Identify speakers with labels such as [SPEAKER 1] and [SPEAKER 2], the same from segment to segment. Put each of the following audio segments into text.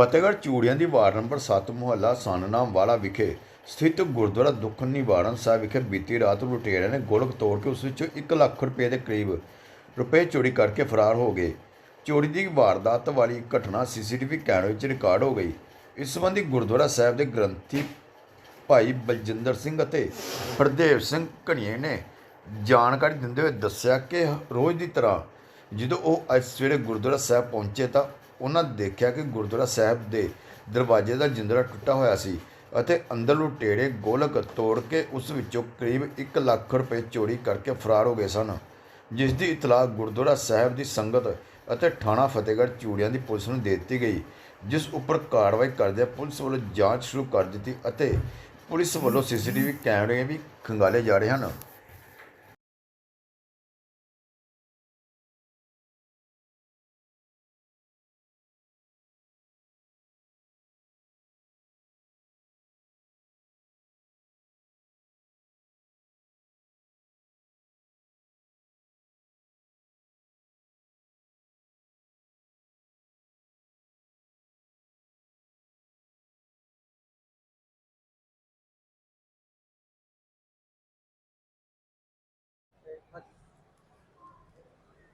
[SPEAKER 1] ਫਤਿਹਗੜ੍ਹ ਚੂੜੀਆਂ ਦੀ ward number 7 ਮੁਹੱਲਾ ਸਾਨਨਾਮ ਵਾਲਾ ਵਿਖੇ ਸਥਿਤ ਗੁਰਦੁਆਰਾ ਦੁੱਖ ਨਿਵਾਰਨ ਸਾਹਿਬ ਵਿਖੇ ਬੀਤੀ ਰਾਤ ਨੂੰ ਲੁਟੇਰਿਆਂ ਨੇ ਗੋਲਕ ਤੋੜ ਕੇ ਉਸ ਵਿੱਚੋਂ 1 ਲੱਖ ਰੁਪਏ ਦੇ ਕਰੀਬ ਰੁਪਏ ਚੋਰੀ ਕਰਕੇ ਫਰਾਰ ਹੋ ਗਏ। ਚੋਰੀ ਦੀ ਵਾਰਦਾਤ ਵਾਲੀ ਘਟਨਾ ਸੀਸੀਟੀਵੀ ਕੈਮਰੇ ਵਿੱਚ ਰਿਕਾਰਡ ਹੋ ਗਈ। ਇਸ ਸੰਬੰਧੀ ਗੁਰਦੁਆਰਾ ਸਾਹਿਬ ਦੇ ਗ੍ਰੰਥੀ ਭਾਈ ਬਲਜਿੰਦਰ ਸਿੰਘ ਅਤੇ ਹਰਦੇਵ ਸਿੰਘ ਘਣੀਏ ਨੇ ਜਾਣਕਾਰੀ ਦਿੰਦੇ ਹੋਏ ਦੱਸਿਆ ਕਿ ਰੋਜ਼ ਦੀ ਤਰ੍ਹਾਂ ਜਦੋਂ ਉਹ ਅੱਜ ਸਵੇਰੇ ਗੁਰਦੁਆਰਾ ਸਾਹਿਬ ਪਹੁੰਚੇ ਤਾਂ ਉਹਨਾਂ ਦੇਖਿਆ ਕਿ ਗੁਰਦੁਆਰਾ ਸਾਹਿਬ ਦੇ ਦਰਵਾਜ਼ੇ ਦਾ ਜਿੰਦਰਾ ਟੁੱਟਾ ਹੋਇਆ ਸੀ ਅਤੇ ਅੰਦਰ ਲੁਟੇਰੇ ਗੋਲਕ ਤੋੜ ਕੇ ਉਸ ਵਿੱਚੋਂ ਕਰੀਬ 1 ਲੱਖ ਰੁਪਏ ਚੋਰੀ ਕਰਕੇ ਫਰਾਰ ਹੋ ਗਏ ਸਨ, ਜਿਸ ਦੀ ਇਤਲਾਹ ਗੁਰਦੁਆਰਾ ਸਾਹਿਬ ਦੀ ਸੰਗਤ ਅਤੇ ਥਾਣਾ ਫਤਿਹਗੜ੍ਹ ਚੂੜੀਆਂ ਦੀ ਪੁਲਿਸ ਨੂੰ ਦੇ ਦਿੱਤੀ ਗਈ, ਜਿਸ ਉੱਪਰ ਕਾਰਵਾਈ ਕਰਦਿਆਂ ਪੁਲਿਸ ਵੱਲੋਂ ਜਾਂਚ ਸ਼ੁਰੂ ਕਰ ਦਿੱਤੀ ਅਤੇ ਪੁਲਿਸ ਵੱਲੋਂ ਸੀਸੀਟੀਵੀ ਕੈਮਰੇ ਵੀ ਖੰਗਾਲੇ ਜਾ ਰਹੇ ਹਨ।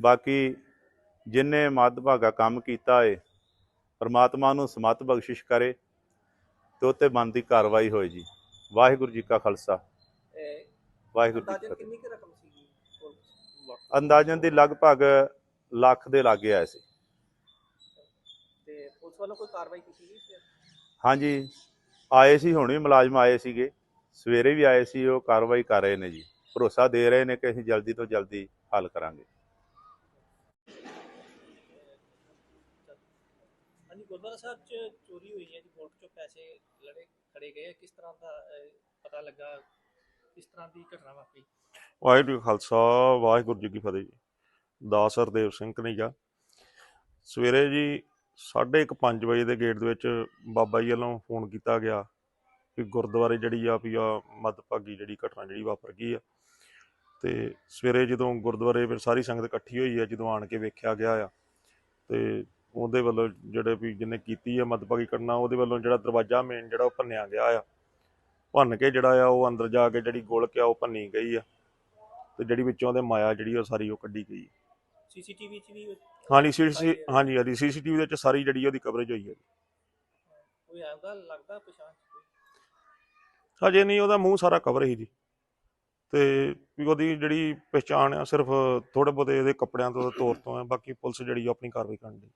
[SPEAKER 2] ਬਾਕੀ ਜਿਨੇ ਮੱਧਭਾਗਾ ਕੰਮ ਕੀਤਾ ਏ ਪਰਮਾਤਮਾ ਨੂੰ ਸਮਤ ਬਖਸ਼ਿਸ਼ ਕਰੇ ਤੇ ਉੱਤੇ ਬਣਦੀ ਕਾਰਵਾਈ ਹੋਏ ਜੀ। ਵਾਹਿਗੁਰੂ ਜੀ ਕਾ ਖਾਲਸਾ। ਵਾਹਿਗੁਰੂ ਜੀ ਕੀ
[SPEAKER 3] ਅੰਦਾਜ਼ਨ
[SPEAKER 2] ਫਤਿਹ ਦੀ ਲਗਭਗ ਲੱਖ ਦੇ ਲਾਗੇ ਆਏ ਸੀ।
[SPEAKER 3] ਤੇ ਪੁਲਿਸ ਵੱਲੋਂ ਕੋਈ ਕਾਰਵਾਈ ਕੀਤੀ ਗਈ?
[SPEAKER 2] ਹਾਂਜੀ ਆਏ ਸੀ ਹੁਣੇ ਮੁਲਾਜ਼ਮ ਆਏ ਸੀਗੇ। ਸਵੇਰੇ ਵੀ ਆਏ ਸੀ ਉਹ ਕਾਰਵਾਈ ਕਰ ਰਹੇ ਨੇ ਜੀ। ਭਰੋਸਾ ਦੇ ਰਹੇ ਨੇ ਕਿ ਅਸੀਂ ਜਲਦੀ ਤੋਂ ਜਲਦੀ ਹੱਲ ਕਰਾਂਗੇ।
[SPEAKER 3] ਹਾਂਜੀ ਗੁਰਦੁਆਰਾ ਸਾਹਿਬ 'ਚ ਚੋਰੀ ਹੋਈ ਹੈ ਜੀ ਗੋਲਕ 'ਚੋਂ ਪੈਸੇ ਲੜੇ ਖੜੇ ਗਏ ਕਿਸ ਤਰ੍ਹਾਂ ਦਾ ਅਹ, ਪਤਾ ਲੱਗਾ ਕਿਸ ਤਰ੍ਹਾਂ ਦੀ ਘਟਨਾ ਵਾਪਰੀ?
[SPEAKER 4] ਵਾਹਿਗੁਰੂ ਜੀ ਕਾ ਖਾਲਸਾ ਵਾਹਿਗੁਰੂ ਜੀ ਕੀ ਫਤਿਹ ਜੀ। ਦਾਸ ਹਰਦੇਵ ਸਿੰਘ ਕਨਈਆ ਸਵੇਰੇ ਜੀ 5:30 ਵਜੇ ਦੇ ਗੇਟ ਦੇ ਵਿੱਚ ਬਾਬਾ ਜੀ ਵੱਲੋਂ ਫੋਨ ਕੀਤਾ ਗਿਆ ਕਿ ਗੁਰਦੁਆਰੇ ਜਿਹੜੀ ਆ ਵੀ ਆ ਮੱਧਭਾਗੀ ਜਿਹੜੀ ਘਟਨਾ ਜਿਹੜੀ ਵਾਪਰ ਗਈ ਆ। ਤੇ ਸਵੇਰੇ ਜਦੋਂ ਗੁਰਦੁਆਰੇ ਫਿਰ ਸਾਰੀ ਸੰਗਤ ਇਕੱਠੀ ਹੋਈ ਆ ਜਦੋਂ ਆਣ ਕੇ ਵੇਖਿਆ ਗਿਆ ਆ ਤੇ ਉਹਦੇ ਵੱਲੋਂ ਜਿਹੜੇ ਵੀ ਜਿਹਨੇ ਕੀਤੀ ਆ ਮੱਧਭਾਗੀ ਘਟਨਾ ਉਹਦੇ ਵੱਲੋਂ ਜਿਹੜਾ ਦਰਵਾਜ਼ਾ ਮੇਨ ਜਿਹੜਾ ਉਹ ਭੰਨਿਆ ਗਿਆ ਆ। ਭੰਨ ਕੇ ਜਿਹੜਾ ਆ ਉਹ ਅੰਦਰ ਜਾ ਕੇ ਜਿਹੜੀ ਗੋਲਕ ਆ ਉਹ ਭੰਨੀ ਗਈ ਆ ਤੇ ਜਿਹੜੀ ਵਿੱਚੋਂ ਉਹਦੇ ਮਾਇਆ ਜਿਹੜੀ ਉਹ ਸਾਰੀ ਉਹ ਕੱਢੀ ਗਈ।
[SPEAKER 3] ਸੀਸੀਟੀਵੀ 'ਚ ਵੀ
[SPEAKER 4] ਹਾਂਜੀ ਸੀ ਹਾਂਜੀ ਹਾਂਜੀ ਸੀਸੀਟੀਵੀ ਦੇ ਵਿੱਚ ਸਾਰੀ ਜਿਹੜੀ ਉਹਦੀ ਕਵਰੇਜ ਹੋਈ ਹੈ
[SPEAKER 3] ਕੋਈ ਆਉਂਦਾ ਲੱਗਦਾ ਪਛਾਣ
[SPEAKER 4] ਹਜੇ ਨਹੀਂ ਉਹਦਾ ਮੂੰਹ ਸਾਰਾ ਕਵਰ ਹੀ ਜੀ। ਤੇ ਵੀ ਉਹਦੀ ਜਿਹੜੀ ਪਛਾਣ ਆ ਸਿਰਫ ਥੋੜੇ ਬਹੁਤੇ ਇਹਦੇ ਕੱਪੜਿਆਂ ਤੋਂ ਤੋਰ ਤੋਂ ਆ ਬਾਕੀ ਪੁਲਿਸ ਜਿਹੜੀ ਆਪਣੀ ਕਾਰਵਾਈ ਕਰਨ ਦੀ